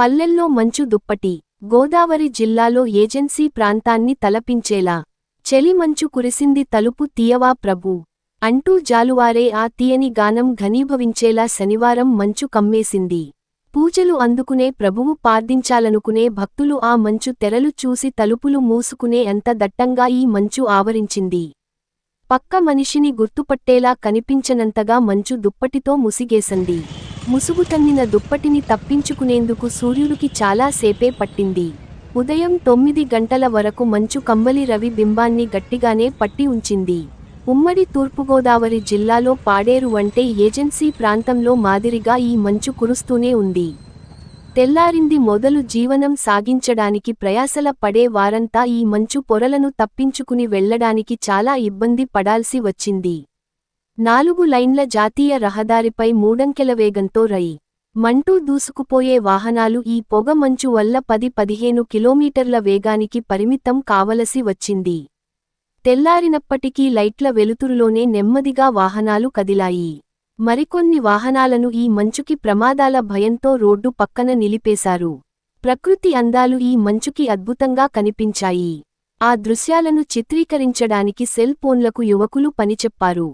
పల్లెల్లో మంచు దుప్పటి గోదావరి జిల్లాలో ఏజెన్సీ ప్రాంతాన్ని తలపించేలా చెలిమంచు కురిసింది తలుపు తీయవా ప్రభు? అంటూ జాలువారే ఆ తీయని గానం ఘనీభవించేలా శనివారం మంచు కమ్మేసింది. పూజలు అందుకునే ప్రభువు పార్థించాలనుకునే భక్తులు ఆ మంచు తెరలు చూసి తలుపులు మూసుకునే అంత దట్టంగా ఈ మంచు ఆవరించింది. పక్క మనిషిని గుర్తుపట్టేలా కనిపించనంతగా మంచు దుప్పటితో ముసిగేసింది. ముసుగుతన్నిన దుప్పటిని తప్పించుకునేందుకు సూర్యుడికి చాలా సేపే పట్టింది. ఉదయం తొమ్మిది గంటల వరకు మంచు కంబలి రవి బింబాన్ని గట్టిగానే పట్టి ఉంచింది. ఉమ్మడి తూర్పుగోదావరి జిల్లాలో పాడేరు అంటే ఏజెన్సీ ప్రాంతంలో మాదిరిగా ఈ మంచు కురుస్తూనే ఉంది. తెల్లారింది మొదలు జీవనం సాగించడానికి ప్రయాసల పడే వారంతా ఈ మంచు పొరలను తప్పించుకుని వెళ్ళడానికి చాలా ఇబ్బంది పడాల్సి వచ్చింది. నాలుగు లైన్ల జాతీయ రహదారిపై మూడంకెల వేగంతో రై మంటూ దూసుకుపోయే వాహనాలు ఈ పొగ మంచు వల్ల పది పదిహేను కిలోమీటర్ల వేగానికి పరిమితం కావలసి వచ్చింది. తెల్లారినప్పటికీ లైట్ల వెలుతురులోనే నెమ్మదిగా వాహనాలు కదిలాయి. మరికొన్ని వాహనాలను ఈ మంచుకి ప్రమాదాల భయంతో రోడ్డు పక్కన నిలిపేశారు. ప్రకృతి అందాలు ఈ మంచుకి అద్భుతంగా కనిపించాయి. ఆ దృశ్యాలను చిత్రీకరించడానికి సెల్ ఫోన్లకు యువకులు పనిచెప్పారు.